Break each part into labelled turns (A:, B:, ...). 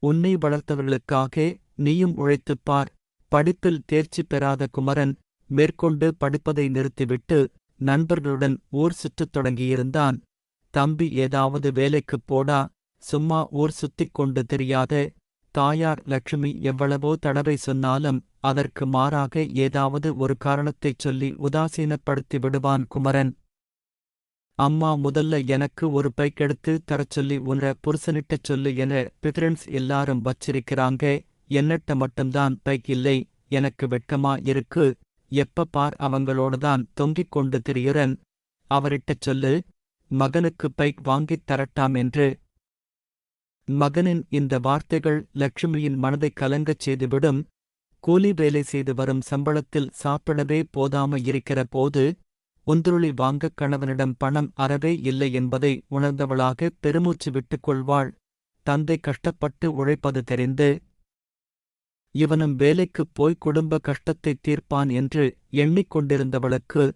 A: உன்னை வளர்த்தவர்களுக்காக நீயும் உழைத்துப் பார். படிப்பில் தேர்ச்சி பெறாத குமரன் மேற்கொண்டு படிப்பதை நிறுத்திவிட்டு நண்பர்களுடன் ஊர் சுற்றத் தொடங்கியிருந்தான். தம்பி ஏதாவது வேலைக்குப் போடா சும்மா ஊர் சுத்திக் கொண்டு தெரியாத. தாயார் லட்சுமி எவ்வளவோ தடவை சொன்னாலும் அதற்கு மாறாக ஏதாவது ஒரு காரணத்தைச் சொல்லி உதாசீனப்படுத்தி விடுவான் குமரன். அம்மா முதல்ல எனக்கு ஒரு பைக் எடுத்து தரச் சொல்லி உன்ன புருஷனிட்டச் சொல்லு என பித்ரன்ஸ் எல்லாரும் வச்சிருக்கிறாங்க. என்னட்ட மட்டும்தான் பைக் இல்லை. எனக்கு வெட்கமா இருக்கு. எப்ப பார் அவங்களோடதான் தொங்கிக் கொண்டு திரியுறன். அவரிட்டச் சொல்லு. மகனுக்கு பைக் வாங்கித் தரட்டாம் என்று. மகனின் இந்த வார்த்தைகள் லட்சுமியின் மனதைக் கலங்கச் செய்துவிடும். கூலி வேலை செய்து வரும் சம்பளத்தில் சாப்பிடவே போதாம இருக்கிற போது ஒன்றுளி வாங்கக் கணவனிடம் பணம் அறவே இல்லை என்பதை உணர்ந்தவளாக பெருமூச்சு விட்டுக் கொள்வாள். தந்தை கஷ்டப்பட்டு உழைப்பது தெரிந்து இவனும் வேலைக்குப் போய் குடும்ப கஷ்டத்தைத் தீர்ப்பான் என்று எண்ணிக்கொண்டிருந்தவளுக்கு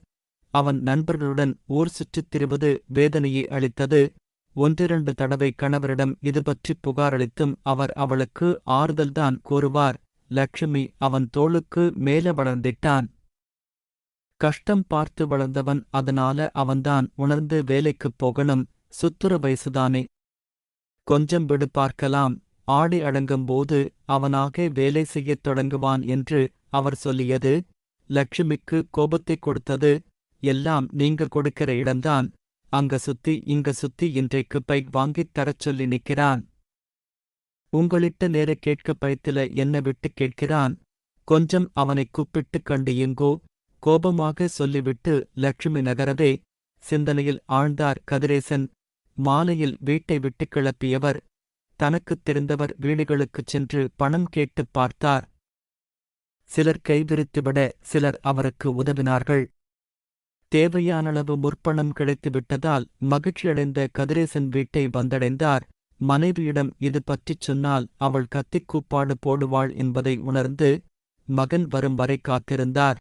A: அவன் நண்பர்களுடன் ஊர் சுற்றித் திரிவது வேதனையை அளித்தது. ஒன்றிரண்டு தடவை கணவரிடம் இது பற்றி புகாரளித்தும் அவர் அவளுக்கு ஆறுதல்தான் கூறுவார். லட்சுமி அவன் தோளுக்கு மேல வளர்ந்திட்டான். கஷ்டம் பார்த்து வளர்ந்தவன் அதனால அவன்தான் உணர்ந்து வேலைக்குப் போகணும் சுத்துற வயசுதானே. கொஞ்சம் விடு பார்க்கலாம். ஆடி அடங்கும்போது அவனாக வேலை செய்யத் தொடங்குவான் என்று அவர் சொல்லியது. லட்சுமிக்கு கோபத்தைக் கொடுத்தது. எல்லாம் நீங்க கொடுக்கிற இடம்தான். அங்க சுத்தி இங்க சுத்தி இன்றைக்கு பைக் வாங்கித் தரச் சொல்லி நிற்கிறான் உங்களிட்ட நேர கேட்க பயத்தில என்ன விட்டு கேட்கிறான். கொஞ்சம் அவனை கூப்பிட்டு கண்டு எங்கோ கோபமாக சொல்லிவிட்டு லட்சுமி நகரவே சிந்தனையில் ஆழ்ந்தார் கதிரேசன். மாலையில் வீட்டை விட்டு கிளப்பியவர் தனக்குத் தெரிந்தவர் வீடுகளுக்குச் சென்று பணம் கேட்டுப் பார்த்தார். சிலர் கைவிரித்துவிட சிலர் அவருக்கு உதவினார்கள். தேவையானளவு முற்பணம் கிடைத்துவிட்டதால் மகிழ்ச்சியடைந்த கதிரேசன் வீட்டை வந்தடைந்தார். மனைவியிடம் இது பற்றிச் சொன்னால் அவள் கத்திக் கூப்பாடு போடுவாள் என்பதை உணர்ந்து மகன் வரும் வரை காத்திருந்தார்.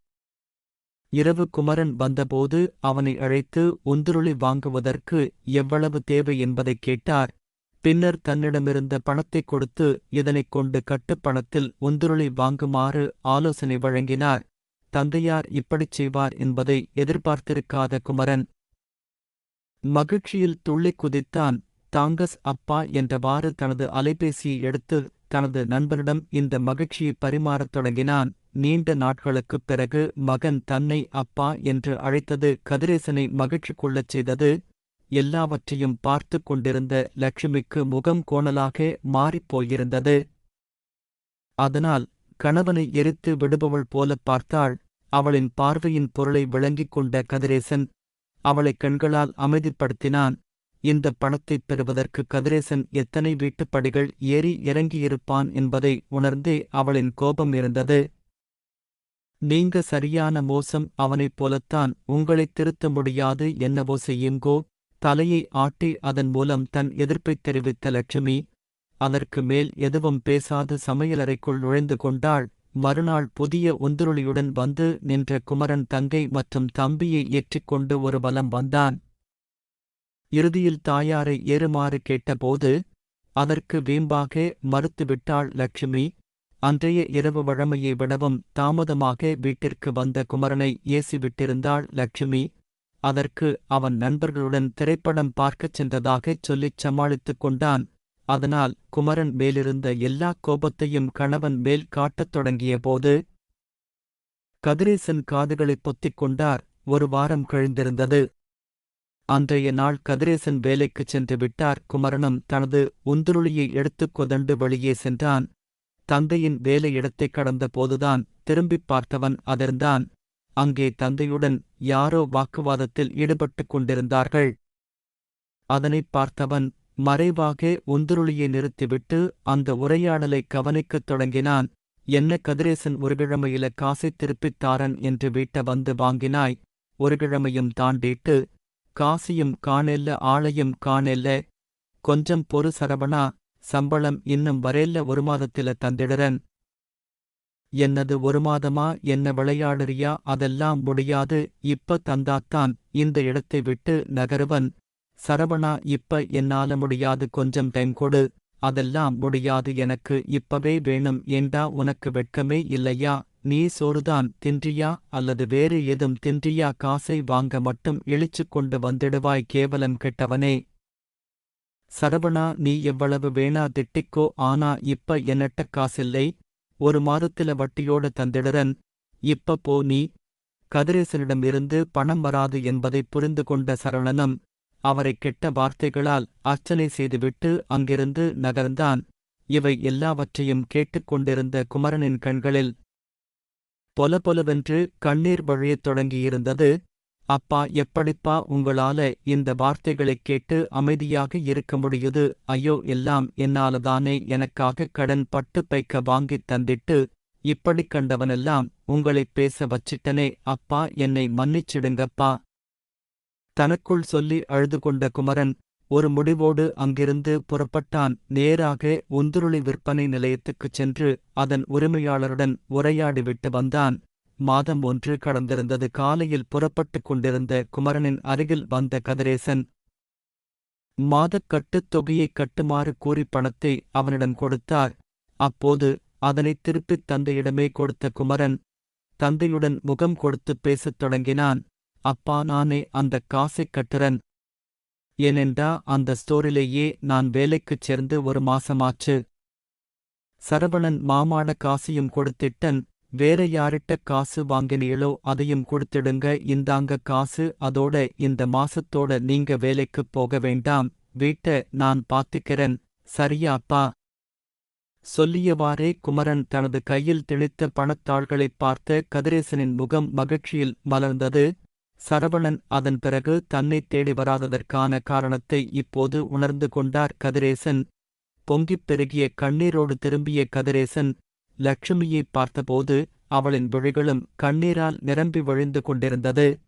A: இரவு குமரன் வந்தபோது அவனை அழைத்து உந்துருளி வாங்குவதற்கு எவ்வளவு தேவை என்பதைக் கேட்டார். பின்னர் தன்னிடமிருந்த பணத்தைக் கொடுத்து இதனைக் கொண்டு கட்டுப்பணத்தில் உந்துருளி வாங்குமாறு ஆலோசனை வழங்கினார். தந்தையார் இப்படிச் செய்வார் என்பதை எதிர்பார்த்திருக்காத குமரன் மகிழ்ச்சியில் துள்ளிக் குதித்தான். தாங்கஸ் அப்பா என்றவாறு தனது அலைபேசியை எடுத்து தனது நண்பனிடம் இந்த மகிழ்ச்சியை பரிமாறத் தொடங்கினான். நீண்ட நாட்களுக்குப் பிறகு மகன் தன்னை அப்பா என்று அழைத்தது கதிரேசனை மகிழ்ச்சி கொள்ளச் செய்தது. எல்லாவற்றையும் பார்த்து கொண்டிருந்த லட்சுமிக்கு முகம் கோணலாக மாறிப் போயிருந்தது. அதனால் கணவனை எரித்து விடுபவள் போலப் பார்த்தாள். அவளின் பார்வையின் பொருளை விளங்கிக் கொண்ட கதிரேசன் அவளைக் கண்களால் அமைதிப்படுத்தினான். இந்த பணத்தைப் பெறுவதற்கு கதிரேசன் எத்தனை வீட்டுப்படிகள் ஏறி இறங்கியிருப்பான் என்பதை உணர்ந்தே அவளின் கோபம் இருந்தது. நீங்க சரியான மோசம் அவனைப் போலத்தான் உங்களைத் திருத்த முடியாது என்னவோ செய்யுங்கோ. தலையை ஆட்டி அதன் மூலம் தன் எதிர்ப்பைத் தெரிவித்த லட்சுமி அதற்கு மேல் எதுவும் பேசாது சமையலறைக்குள் நுழைந்து கொண்டாள். மறுநாள் புதிய உந்துருளியுடன் வந்து நின்ற குமரன் தங்கை மற்றும் தம்பியை ஏற்றிக்கொண்டு ஒரு வலம் வந்தான். இறுதியில் தாயாரை ஏறுமாறு கேட்டபோது அதற்கு வீம்பாக மறுத்துவிட்டாள் லட்சுமி. அன்றைய இரவு வழமையை விடவும் தாமதமாக வீட்டிற்கு வந்த குமரனை ஏசிவிட்டிருந்தாள் லட்சுமி. அதற்கு அவன் நண்பர்களுடன் திரைப்படம் பார்க்கச் சென்றதாகச் சொல்லிச் சமாளித்துக் கொண்டான். அதனால் குமரன் மேலிருந்த எல்லா கோபத்தையும் கணவன் மேல் காட்டத் தொடங்கியபோது கதிரேசன் காதுகளைப் பொத்திக் கொண்டார். ஒரு வாரம் கழிந்திருந்தது. அன்றைய நாள் கதிரேசன் வேலைக்குச் சென்று விட்டார். குமரனும் தனது உந்துருளியை எடுத்துக் கொதண்டு வெளியே சென்றான். தந்தையின் வேலையிடத்தைக் கடந்த போதுதான் திரும்பிப் பார்த்தவன் அதிர்ந்தான். அங்கே தந்தையுடன் யாரோ வாக்குவாதத்தில் ஈடுபட்டுக் கொண்டிருந்தார்கள். அதனைப் பார்த்தவன் மறைவாக உந்துருளியை நிறுத்திவிட்டு அந்த உரையாடலை கவனிக்கத் தொடங்கினான். என்ன கதிரேசன் ஒரு கிழமையில காசை திருப்பித் தாரன் என்று வீட்ட வந்து வாங்கினாய். ஒரு கிழமையும் தாண்டிட்டு காசியும் காணெல்ல ஆளையும் காணெல்ல கொஞ்சம் பொறு சரவணா சம்பளம் இன்னும் வரேல்ல ஒரு மாதத்தில தந்திடுறன். என்னது ஒரு மாதமா? என்ன விளையாடுறியா? அதெல்லாம் முடியாது. இப்ப தந்தாத்தான். இந்த இடத்தை விட்டு நகருவன். சரவணா இப்ப என்னால முடியாது. கொஞ்சம் டைம் கொடு. அதெல்லாம் முடியாது. எனக்கு இப்பவே வேணும். ஏண்டா உனக்கு வெட்கமே இல்லையா? நீ சோறுதான் தின்றியா? அல்லது வேறு ஏதும் தின்றியா? காசை வாங்க மட்டும் இழிச்சு கொண்டு வந்திடுவாய் கேவலம் கெட்டவனே. சரவணா நீ எவ்வளவு வேணா திட்டிக்கோ ஆனா இப்ப என்னட்ட காசில்லை. ஒரு மாதத்தில வட்டியோட தந்திடுறன். இப்ப போ நீ. கதிரேசனிடமிருந்து பணம் வராது என்பதை புரிந்து கொண்ட சரவணனும் அவரை கெட்ட வார்த்தைகளால் அர்ச்சனை செய்துவிட்டு அங்கிருந்து நகர்ந்தான். இவை எல்லாவற்றையும் கேட்டுக்கொண்டிருந்த குமரனின் கண்களில் பொலபொலவென்று கண்ணீர் வழியத் தொடங்கியிருந்தது. அப்பா எப்படிப்பா உங்களால இந்த வார்த்தைகளைக் கேட்டு அமைதியாக இருக்க முடியுது? ஐயோ எல்லாம் என்னாலதானே எனக்காக கடன் பட்டு பைக்க வாங்கித் தந்திட்டு இப்படிக் கண்டவனெல்லாம் உங்களைப் பேச வச்சிட்டனே. அப்பா என்னை மன்னிச்சிடுங்கப்பா. தனக்குள் சொல்லி அழுது கொண்ட குமரன் ஒரு முடிவோடு அங்கிருந்து புறப்பட்டான். நேராக உந்துருளி விற்பனை நிலையத்துக்குச் சென்று அதன் உரிமையாளருடன் உரையாடிவிட்டு வந்தான். மாதம் ஒன்று கடந்திருந்தது. காலையில் புறப்பட்டுக் கொண்டிருந்த குமரனின் அருகில் வந்த கதிரேசன் மாதக் கட்டுத் தொகையைக் கட்டுமாறு கூறி பணத்தை அவனிடம் கொடுத்தார். அப்போது அதனைத் திருப்பித் தந்தையிடமே கொடுத்த குமரன் தந்தையுடன் முகம் கொடுத்துப் பேசத் தொடங்கினான். அப்பா நானே அந்தக் காசைக் கட்டுறன். ஏனென்றா அந்த ஸ்டோரிலேயே நான் வேலைக்குச் சேர்ந்து ஒரு மாசமாச்சு. சரவணன் மாமாட காசையும் கொடுத்திட்டன். வேற யாரிட்ட காசு வாங்கினீளோ அதையும் கொடுத்துடுங்க. இந்தாங்க காசு அதோட இந்த மாசத்தோட நீங்க வேலைக்குப் போக வேண்டாம். வீட்ட நான் பாத்துக்கிறேன் சரியா அப்பா. சொல்லியவாறே குமரன் தனது கையில் திணித்த பணத்தாள்களைப் பார்த்த கதிரேசனின் முகம் மகிழ்ச்சியில் மலர்ந்தது. சரவணன் அதன் பிறகு தன்னைத் தேடி வராததற்கான காரணத்தை இப்போது உணர்ந்து கொண்டார் கதிரேசன். பொங்கிப் பெருகிய கண்ணீரோடு திரும்பிய கதிரேசன் லட்சுமியைப் பார்த்தபோது அவளின் விழிகளும் கண்ணீரால் நிரம்பி வழிந்து கொண்டிருந்தது.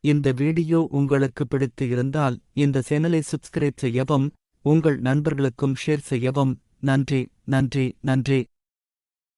A: இந்த வீடியோ உங்களுக்கு பிடித்து இருந்தால் இந்த சேனலை சப்ஸ்கிரைப் செய்யவும் உங்கள் நண்பர்களுக்கும் ஷேர் செய்யவும். நன்றி நன்றி நன்றி.